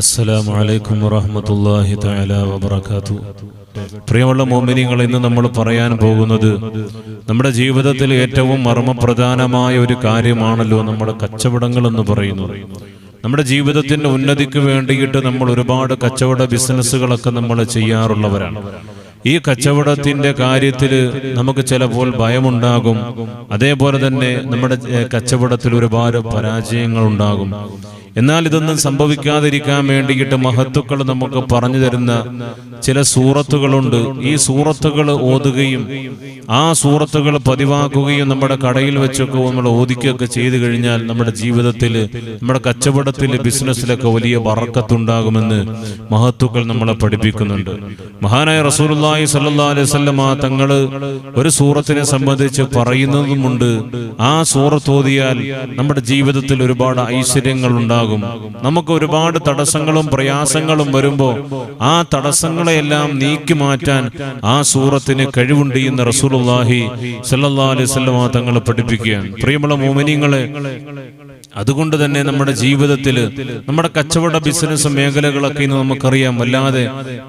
അസ്സലാമു അലൈക്കും വറഹ്മത്തുള്ളാഹി തആല വബറകാതു പ്രിയമുള്ള മോമിനിങ്ങൾ ഇന്ന് നമ്മൾ പറയാൻ പോകുന്നത് നമ്മുടെ ജീവിതത്തിൽ ഏറ്റവും മർമ്മപ്രധാനമായ ഒരു കാര്യമാണല്ലോ നമ്മുടെ കച്ചവടങ്ങൾ എന്ന് പറയുന്നത്. നമ്മുടെ ജീവിതത്തിന്റെ ഉന്നതിക്ക് വേണ്ടിയിട്ട് നമ്മൾ ഒരുപാട് കച്ചവട ബിസിനസ്സുകളൊക്കെ നമ്മൾ ചെയ്യാറുള്ളവരാണ്. ഈ കച്ചവടത്തിന്റെ കാര്യത്തിൽ നമുക്ക് ചിലപ്പോൾ ഭയമുണ്ടാകും. അതേപോലെ തന്നെ നമ്മുടെ കച്ചവടത്തിൽ ഒരുപാട് പരാജയങ്ങൾ ഉണ്ടാകും എന്നാൽ ഇതൊന്നും സംഭവിക്കാതിരിക്കാൻ വേണ്ടിയിട്ട് മഹത്തുക്കൾ നമുക്ക് പറഞ്ഞു തരുന്ന ചില സൂറത്തുകളുണ്ട്. ഈ സൂറത്തുകൾ ഓതുകയും ആ സൂറത്തുകൾ പതിവാക്കുകയും നമ്മുടെ കടയിൽ വെച്ചൊക്കെ നമ്മൾ ഓദിക്കുകയൊക്കെ ചെയ്തു കഴിഞ്ഞാൽ നമ്മുടെ ജീവിതത്തിൽ നമ്മുടെ കച്ചവടത്തിൽ ബിസിനസ്സിലൊക്കെ വലിയ വറക്കത്തുണ്ടാകുമെന്ന് മഹത്തുക്കൾ നമ്മളെ പഠിപ്പിക്കുന്നുണ്ട്. മഹാനായ റസൂലുള്ളാഹി സ്വല്ലല്ലാഹു അലൈഹി വസല്ലമ തങ്ങൾ ഒരു സൂറത്തിനെ സംബന്ധിച്ച് പറയുന്നതുമുണ്ട്. ആ സൂറത്ത് ഓതിയാൽ നമ്മുടെ ജീവിതത്തിൽ ഒരുപാട് ഐശ്വര്യങ്ങൾ ഉണ്ടാകും. നമുക്ക് ഒരുപാട് തടസ്സങ്ങളും പ്രയാസങ്ങളും വരുമ്പോൾ ആ തടസ്സങ്ങളെയെല്ലാം നീക്കി മാറ്റാൻ ആ സൂറത്തിന് കഴിവുണ്ട് എന്ന് റസൂലുള്ളാഹി സ്വല്ലല്ലാഹു അലൈഹി വസല്ലമ തങ്ങൾ പഠിപ്പിക്കുകയാണ്. പ്രിയമുള്ള മോമിനിങ്ങളെ അതുകൊണ്ട് തന്നെ നമ്മുടെ ജീവിതത്തിൽ നമ്മുടെ കച്ചവട ബിസിനസ് മേഖലകളൊക്കെ ഇന്ന് നമുക്കറിയാം. വല്ലാതെ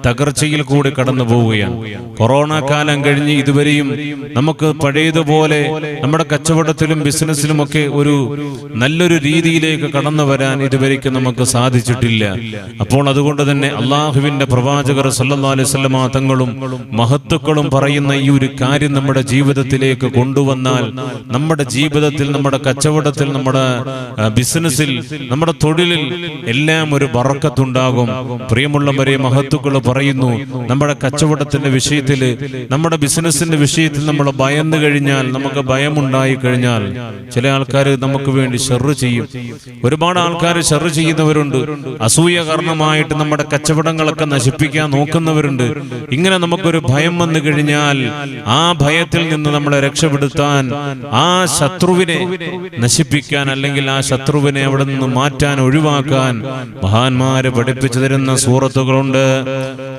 തകർച്ചയിൽ കൂടി കടന്നു പോവുകയാണ്. കൊറോണ കാലം കഴിഞ്ഞ് ഇതുവരെയും നമുക്ക് പഴയതുപോലെ നമ്മുടെ കച്ചവടത്തിലും ബിസിനസ്സിലും ഒക്കെ ഒരു നല്ലൊരു രീതിയിലേക്ക് കടന്നു വരാൻ ഇതുവരേക്കും നമുക്ക് സാധിച്ചിട്ടില്ല. അപ്പോൾ അതുകൊണ്ട് തന്നെ അള്ളാഹുവിന്റെ പ്രവാചകർ സല്ലല്ലാഹു അലൈഹി വസല്ലമ തങ്ങളും മഹത്തുക്കളും പറയുന്ന ഈ ഒരു കാര്യം നമ്മുടെ ജീവിതത്തിലേക്ക് കൊണ്ടുവന്നാൽ നമ്മുടെ ജീവിതത്തിൽ നമ്മുടെ കച്ചവടത്തിൽ നമ്മുടെ ബിസിനസ്സിൽ നമ്മുടെ തൊഴിലിൽ എല്ലാം ഒരു വറക്കത്തുണ്ടാകും പ്രിയമുള്ളവരെ മഹത്തുക്കൾ പറയുന്നു നമ്മുടെ കച്ചവടത്തിന്റെ വിഷയത്തിൽ നമ്മുടെ ബിസിനസ്സിന്റെ വിഷയത്തിൽ നമ്മൾ ഭയന്നു കഴിഞ്ഞാൽ നമുക്ക് ഭയമുണ്ടായി കഴിഞ്ഞാൽ ചില ആൾക്കാർ നമുക്ക് വേണ്ടി ഷെറ് ചെയ്യും. ഒരുപാട് ആൾക്കാർ ഷെറ് ചെയ്യുന്നവരുണ്ട്. അസൂയ കാരണമായിട്ട് നമ്മുടെ കച്ചവടങ്ങളൊക്കെ നശിപ്പിക്കാൻ നോക്കുന്നവരുണ്ട്. ഇങ്ങനെ നമുക്കൊരു ഭയം വന്നു കഴിഞ്ഞാൽ ആ ഭയത്തിൽ നിന്ന് നമ്മളെ രക്ഷപ്പെടുത്താൻ ആ ശത്രുവിനെ നശിപ്പിക്കാൻ അല്ലെങ്കിൽ ആ ശത്രുവിനെ അവിടെ നിന്ന് മാറ്റാൻ ഒഴിവാക്കാൻ മഹാന്മാരെ പഠിപ്പിച്ചു തരുന്ന സൂറത്തുകളുണ്ട്.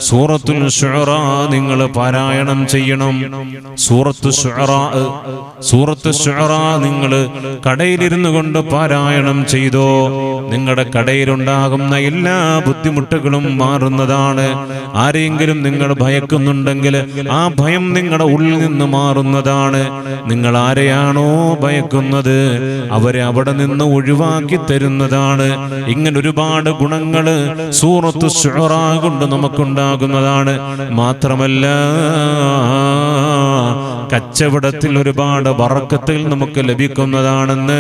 സൂറത്തുൽ ഷുറ നിങ്ങൾ പാരായണം ചെയ്യണം. സൂറത്ത് സൂറത്ത് ഷുറ നിങ്ങൾ കടയിലിരുന്നു കൊണ്ട് പാരായണം ചെയ്തോ. നിങ്ങളുടെ കടയിലുണ്ടാകുന്ന എല്ലാ ബുദ്ധിമുട്ടുകളും മാറുന്നതാണ്. ആരെങ്കിലും നിങ്ങൾ ഭയക്കുന്നുണ്ടെങ്കിൽ ആ ഭയം നിങ്ങളുടെ ഉള്ളിൽ നിന്ന് മാറുന്നതാണ്. നിങ്ങൾ ആരെയാണോ ഭയക്കുന്നത്? അവരെ അവിടെ നിന്ന് ഒഴിവാക്കി തരുന്നതാണ്. ഇങ്ങനെ ഒരുപാട് ഗുണങ്ങൾ സൂറത്ത് ഷുറ കൊണ്ട് നമുക്കുണ്ടാകുന്നതാണ്. മാത്രമല്ല കച്ചവടത്തിൽ ഒരുപാട് വറക്കത്തിൽ നമുക്ക് ലഭിക്കുന്നതാണെന്ന്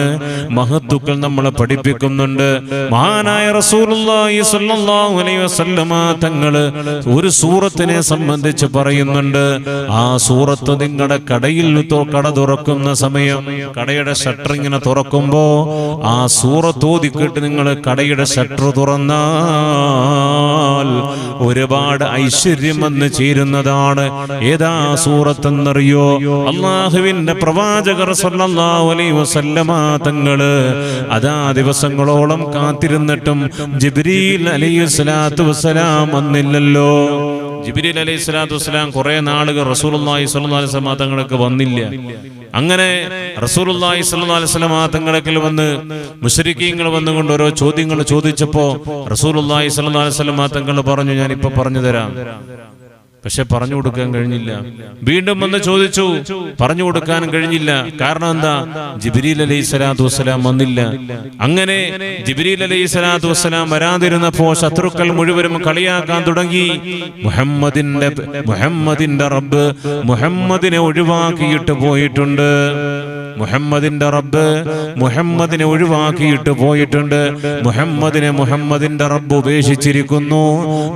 മഹത്തുക്കൾ നമ്മളെ പഠിപ്പിക്കുന്നുണ്ട്. മഹാനായ തങ്ങൾ ഒരു സൂറത്തിനെ സംബന്ധിച്ച് പറയുന്നുണ്ട്. ആ സൂറത്ത് നിങ്ങളുടെ കടയിൽ കട തുറക്കുന്ന സമയം കടയുടെ ഷട്ടർ ഇങ്ങനെ തുറക്കുമ്പോ ആ സൂറത്ത് ഓതിക്കിട്ട് നിങ്ങൾ കടയുടെ ഷട്ടർ തുറന്നാൽ ഒരുപാട് ഐശ്വര്യം വന്ന് ചേരുന്നതാണ്. ഏതാ സൂറത്തെന്നറിയോ? അള്ളാഹുവിന്റെ പ്രവാചകർ അലൈഹി വസല്ലമ തങ്ങൾ അതാ ദിവസങ്ങളോളം കാത്തിരുന്നിട്ടും ജിബ്രീൽ അലൈഹി സ്വലാത്തു വസ്സലാം വന്നില്ലല്ലോ. ജിബ്രീൽ അലൈഹി സ്വലാത്തു വസ്സലാം കുറെ നാളുകൾ റസൂലുള്ളാഹി സ്വല്ലല്ലാഹി അലൈഹി വസല്ലം തങ്ങൾക്ക് വന്നില്ല. അങ്ങനെ റസൂലുള്ളാഹി സ്വല്ലല്ലാഹി അലൈഹി വസല്ലം തങ്ങളെക്കൽ വന്ന് മുശ്രിക്കീങ്ങൾ വന്നുകൊണ്ട് ഓരോ ചോദ്യങ്ങൾ ചോദിച്ചപ്പോൾ റസൂലുള്ളാഹി സ്വല്ലല്ലാഹി അലൈഹി വസല്ലം തങ്ങൾ പറഞ്ഞു ഞാൻ ഇപ്പൊ പറഞ്ഞു തരാം. പക്ഷെ പറഞ്ഞു കൊടുക്കാൻ കഴിഞ്ഞില്ല. വീണ്ടും വന്ന് ചോദിച്ചു പറഞ്ഞു കൊടുക്കാൻ കഴിഞ്ഞില്ല. കാരണം എന്താ? ജിബിരിൽ അലൈഹി സ്വലാത്തു വസ്സലാം വന്നില്ല. അങ്ങനെ ജിബിരിൽ അലൈഹി സ്വലാത്തു വസ്സലാം വരാതിരുന്നപ്പോ ശത്രുക്കൾ മുഴുവനും കളിയാക്കാൻ തുടങ്ങി. മുഹമ്മദിന്റെ മുഹമ്മദിന്റെ റബ്ബ് മുഹമ്മദിനെ ഒഴിവാക്കിയിട്ട് പോയിട്ടുണ്ട്. മുഹമ്മദിന്റെ റബ്ബ് മുഹമ്മദിനെ ഒഴിവാക്കിയിട്ട് പോയിട്ടുണ്ട്. മുഹമ്മദിനെ മുഹമ്മദിന്റെ റബ്ബ് ഉപേക്ഷിച്ചിരിക്കുന്നു.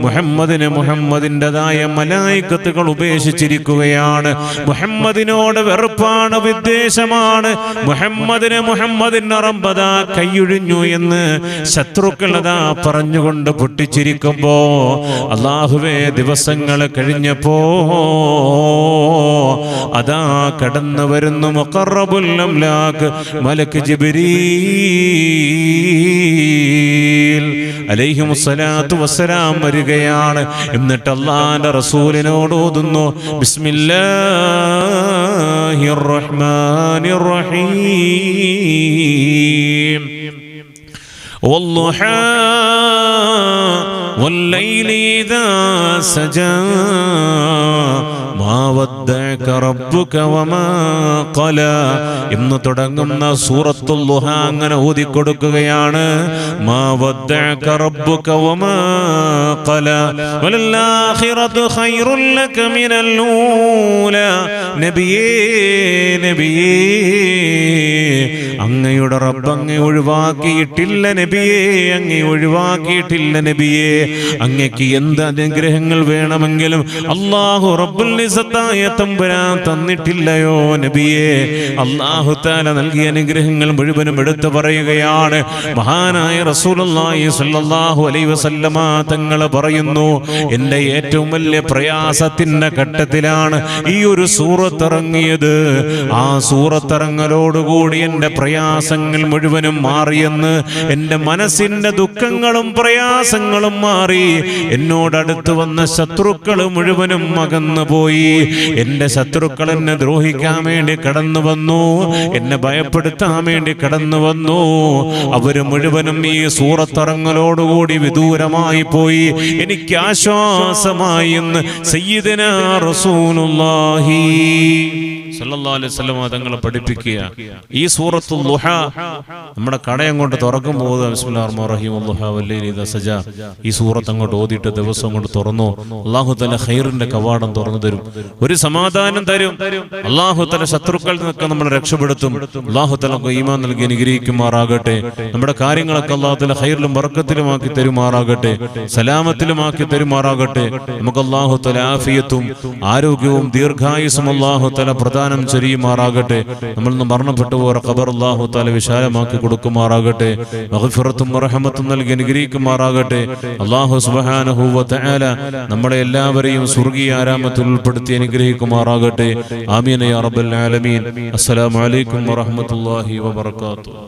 മുഹമ്മദിനെ മുഹമ്മദിന്റെതായ മലായിക്കത്തുകൾ ഉപേക്ഷിച്ചിരിക്കുകയാണ്. മുഹമ്മദിനോട് വെറുപ്പാണ് വിദ്വേഷമാണ്. മുഹമ്മദിനെ മുഹമ്മദിന്റെ റബ്ബതാ കൈയൊഴിഞ്ഞു എന്ന് ശത്രുക്കളതാ പറഞ്ഞുകൊണ്ട് പൊട്ടിച്ചിരിക്കുമ്പോ അള്ളാഹുവേ ദിവസങ്ങൾ കഴിഞ്ഞപ്പോ അതാ കടന്നു വരുന്നു മുഖറബുൽ അംലാക്ക് മലക്ക് ജിബ്രീൽ അലൈഹി മുസ്സലാത്തു വസ്സലാം വരികയാണ്. എന്നിട്ട് അള്ളാന്റെ റസൂലിനോട് ഓതുന്നു ബിസ്മില്ലാഹിർ റഹ്മാനിർ റഹീം. والضحى والليل إذا سجى ما ودعك ربك وما قلى എന്ന് തുടങ്ങുന്ന സൂറത്തുൽ ലുഹ അങ്ങനെ ഓതിക്കൊടുക്കുകയാണ് മാ വദ്ദഅക റബ്ബുക വമാ ഖല വലല്ലാഖിറതു ഖൈറുൽ ലക മിനൽ ഊല നബിയേ നബിയേ അങ്ങയുടെ റബ്ബ് അങ്ങെ ഒഴിവാക്കിയിട്ടില്ല നബിയേ അങ്ങെ ഒഴിവാക്കിയിട്ടില്ല നബിയെ. അങ്ങക്ക് എന്ത് അനുഗ്രഹങ്ങൾ വേണമെങ്കിലും അള്ളാഹു റബ്ബുൽ തമ്പുരാൻ തന്നിട്ടില്ലയോ നബിയെ. അള്ളാഹു താല നൽകിയ അനുഗ്രഹങ്ങൾ മുഴുവനും എടുത്തു പറയുകയാണ്. മഹാനായ റസൂലുള്ളാഹി സ്വല്ലല്ലാഹു അലൈഹി വസല്ലമ തങ്ങൾ പറയുന്നു എന്റെ ഏറ്റവും വലിയ പ്രയാസത്തിന്റെ ഘട്ടത്തിലാണ് ഈ ഒരു സൂറത്തിറങ്ങിയത്. ആ സൂറത്തിറങ്ങലോടുകൂടി എന്റെ പ്രയാസങ്ങൾ മുഴുവനും മാറിയെന്ന് എന്റെ മനസ്സിന്റെ ദുഃഖങ്ങളും പ്രയാസങ്ങളും മാറി. എന്നോടടുത്ത് വന്ന ശത്രുക്കൾ മുഴുവനും അകന്നു പോയി എന്റെ ശത്രുക്കൾ എന്നെ ദ്രോഹിക്കാൻ വേണ്ടി കടന്നു വന്നു. എന്നെ ഭയപ്പെടുത്താൻ വേണ്ടി കടന്നു വന്നു. അവർ മുഴുവനും ഈ സൂറത്തിറങ്ങലോടുകൂടി വിദൂരമായി പോയി. എനിക്ക് ആശ്വാസമായി എന്ന് സയ്യിദന റസൂലുള്ളാഹി. വസല്ലം തങ്ങളെ പഠിപ്പിക്കുക. ഈ സൂറത്തുൽ ലുഹ നമ്മുടെ കട അങ്ങോട്ട് തുറക്കുമ്പോൾ സജ. ഈ സൂറത്ത് അങ്ങോട്ട് ഓതിയിട്ട് ദിവസം അങ്ങോട്ട് തുറന്നു. അള്ളാഹു തല ഹൈറിന്റെ കവാടം തുറന്നു തരും. ഒരു സമാധാനം തരും. അള്ളാഹു തല ശത്രുക്കളിൽ നിന്നൊക്കെ നമ്മളെ രക്ഷപ്പെടുത്തും. അള്ളാഹു തല ഈമാൻ നൽകി അനുഗ്രഹിക്കുമാറാകട്ടെ. നമ്മുടെ കാര്യങ്ങളൊക്കെ അല്ലാഹു തല ഹൈറിലും വർക്കത്തിലുമാക്കി തരുമാറാകട്ടെ. സലാമത്തിലുമാക്കി തരുമാറാകട്ടെ. നമുക്ക് അള്ളാഹു തല ആഫിയത്തും ആരോഗ്യവും ദീർഘായുസും തല തആല പ്രദാനം ചെറിയുമാറാകട്ടെ നമ്മൾ മരണപ്പെട്ടു പോയ ഖബർ അല്ലാഹു തആല വിശാലമാക്കി കൊടുക്കുമാറാകട്ടെ. മഹഫിറത്തും റഹമത്തും നൽകി അനുഗ്രഹിക്കുമാറാകട്ടെ. അള്ളാഹു സുബ്ഹാനഹു വ തആല നമ്മളെ എല്ലാവരെയും സ്വർഗീയ ആരാമത്തിൽ ഉൾപ്പെടുത്തി അനുഗ്രഹിക്കുമാറാകട്ടെ. ആമീൻ യാ റബ്ബൽ ആലമീൻ. അസ്സലാമു അലൈക്കും വറഹ്മത്തുള്ളാഹി വബറകാതുഹു.